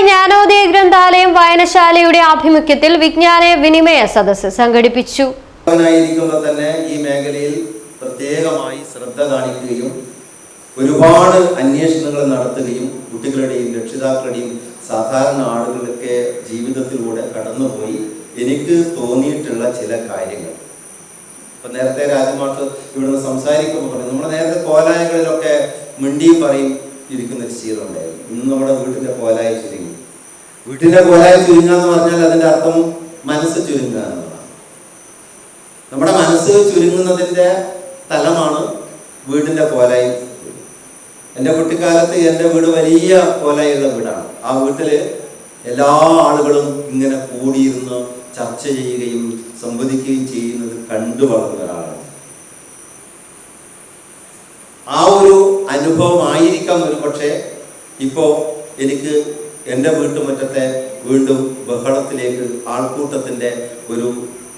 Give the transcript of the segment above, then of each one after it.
ജ്ഞാനോദയ ഗ്രന്ഥാലയം വായനശാലയുടെ ആഭിമുഖ്യത്തിൽ വിജ്ഞാന വിനിമയ സദസ്സ് സംഘടിപ്പിച്ചു. തന്നെ ഈ മേഖലയിൽ പ്രത്യേകമായി ശ്രദ്ധ കാണിക്കുകയും ഒരുപാട് അന്വേഷണങ്ങൾ നടത്തുകയും കുട്ടികളുടെയും രക്ഷിതാക്കളുടെയും സാധാരണ ആളുകളൊക്കെ ജീവിതത്തിലൂടെ കടന്നുപോയി എനിക്ക് തോന്നിയിട്ടുള്ള ചില കാര്യങ്ങൾ. ഇപ്പൊ നേരത്തെ രാജമാഷ് ഇവിടുന്ന് സംസാരിക്കുമ്പോൾ പറഞ്ഞു നമ്മൾ നേരത്തെ കോലായങ്ങളിലൊക്കെ മിണ്ടിയും പറയും ഇരിക്കുന്ന ഒരു ശീലം ഉണ്ടായിരുന്നു. ഇന്ന് നമ്മുടെ വീട്ടിന്റെ കോലായി ചുരുങ്ങി. വീട്ടിന്റെ കോലായി ചുരുങ്ങുക എന്ന് പറഞ്ഞാൽ അതിന്റെ അർത്ഥം മനസ്സ് ചുരുങ്ങുക നമ്മുടെ മനസ്സ് ചുരുങ്ങുന്നതിന്റെ തലമാണ് വീടിന്റെ കോലായി എന്റെ കുട്ടിക്കാലത്ത് എന്റെ വീട് വലിയ കോലായുള്ള വീടാണ്. ആ വീട്ടിൽ എല്ലാ ആളുകളും ഇങ്ങനെ കൂടിയിരുന്ന് ചർച്ച ചെയ്യുകയും സംവദിക്കുകയും ചെയ്യുന്നത് കണ്ടു വളർന്ന ഒരാളാണ് ആ ഒരു അനുഭവമായിരിക്കാം ഒരു പക്ഷേ ഇപ്പോൾ എനിക്ക് എന്റെ വീട്ടുമുറ്റത്തെ വീണ്ടും ബഹളത്തിലേക്ക് ആൾക്കൂട്ടത്തിന്റെ ഒരു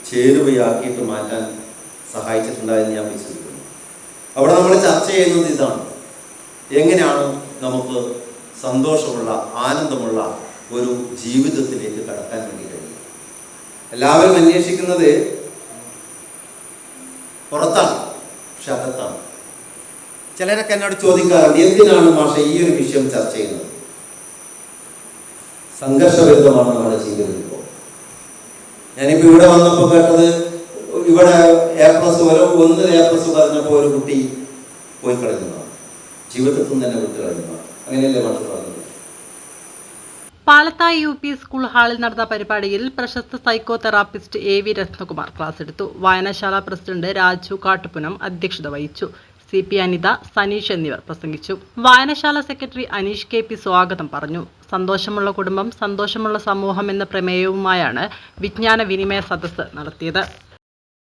ചേരുവയാക്കിയിട്ട് മാറ്റാൻ സഹായിച്ചിട്ടുണ്ടായെന്ന് ഞാൻ വിശ്വസിക്കുന്നു. അവിടെ നമ്മൾ ചർച്ച ചെയ്യുന്നത് ഇതാണ്. എങ്ങനെയാണ് നമുക്ക് സന്തോഷമുള്ള ആനന്ദമുള്ള ഒരു ജീവിതത്തിലേക്ക് കടക്കാൻ വേണ്ടി കഴിയും എല്ലാവരും അന്വേഷിക്കുന്നത് പുറത്താണ് പക്ഷെ അകത്താണ്. ചിലരൊക്കെ എന്നോട് ചോദിക്കാറുണ്ട് എന്തിനാണ് മാഷ ഈ ഒരു വിഷയം ചർച്ച ചെയ്യുന്നത്? സംഘർഷവിരുദ്ധമാണ് നമ്മുടെ ജീവിതം ഇപ്പോൾ ഞാനിപ്പോൾ ഇവിടെ വന്നപ്പോൾ കേട്ടത് ഇവിടെ എ പ്ലസ് വരും ഒന്ന് എ പ്ലസ് പറഞ്ഞപ്പോൾ ഒരു കുട്ടി പോയി കളിക്കുന്നു ജീവിതത്തിൽ നിന്ന് തന്നെ വിട്ട് കളഞ്ഞതാണ് അങ്ങനെയല്ലേ മാഷ പറഞ്ഞത്? പാലത്തായി യു പി സ്കൂൾ ഹാളിൽ നടന്ന പരിപാടിയിൽ പ്രശസ്ത psychotherapist A V Rathnakumar class എടുത്തു. വായനശാല പ്രസിഡന്റ് രാജു കാട്ടുപുനം അധ്യക്ഷത വഹിച്ചു. സി പി അനിത സനീഷ് എന്നിവർ പ്രസംഗിച്ചു. വായനശാല സെക്രട്ടറി അനീഷ് കെ പി സ്വാഗതം പറഞ്ഞു. സന്തോഷമുള്ള കുടുംബം സന്തോഷമുള്ള സമൂഹം എന്ന പ്രമേയവുമായാണ് വിജ്ഞാന വിനിമയ സദസ്സ് നടത്തിയത്.